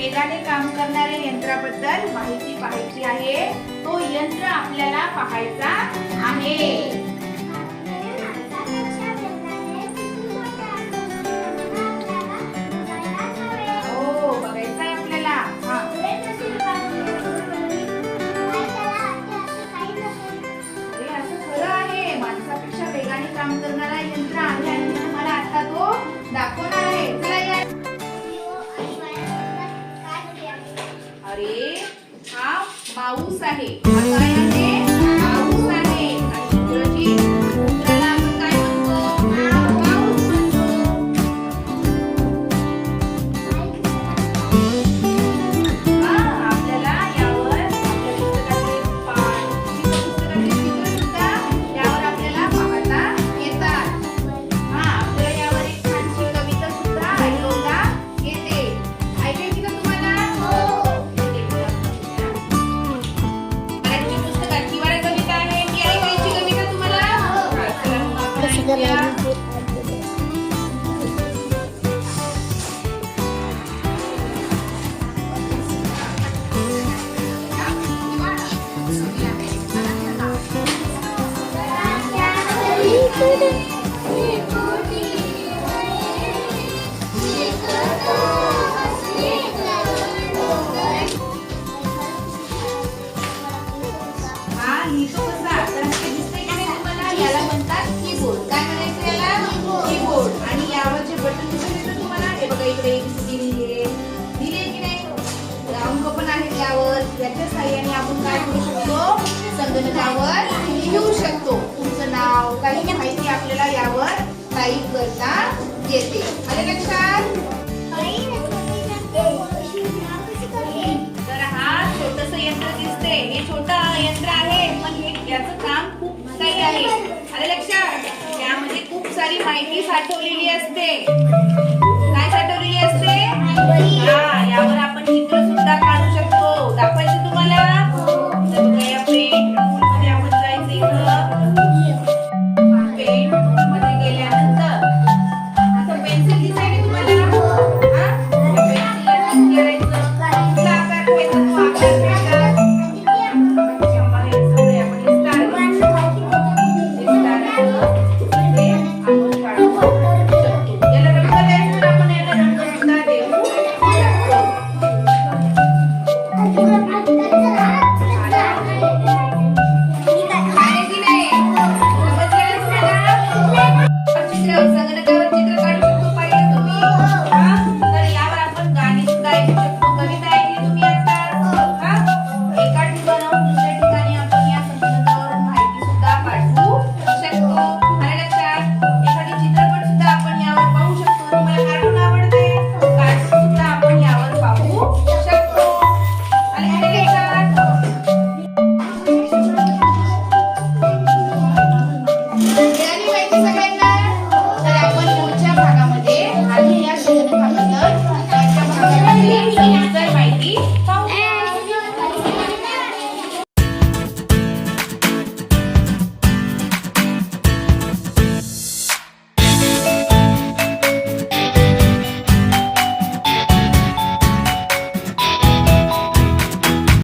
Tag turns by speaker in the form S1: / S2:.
S1: वेगाने काम करणाऱ्या यंत्राबद्दल माहिती पाहायची आहे. तो यंत्र आपल्याला पाहायचा आहे. पाऊस आहे. आता या यावर. याच्या साह्याने आपण काय करू शकतो? संगणकावर. काही माहिती आपल्याला यावर टाईप करता येते. आले लक्षात? तर हा छोटस यंत्र दिसते हे छोटा यंत्र आहे पण हे याचं काम खूप काही आहे. आले लक्षात? यामध्ये खूप सारी माहिती साठवलेली असते. काय साठवलेली असते?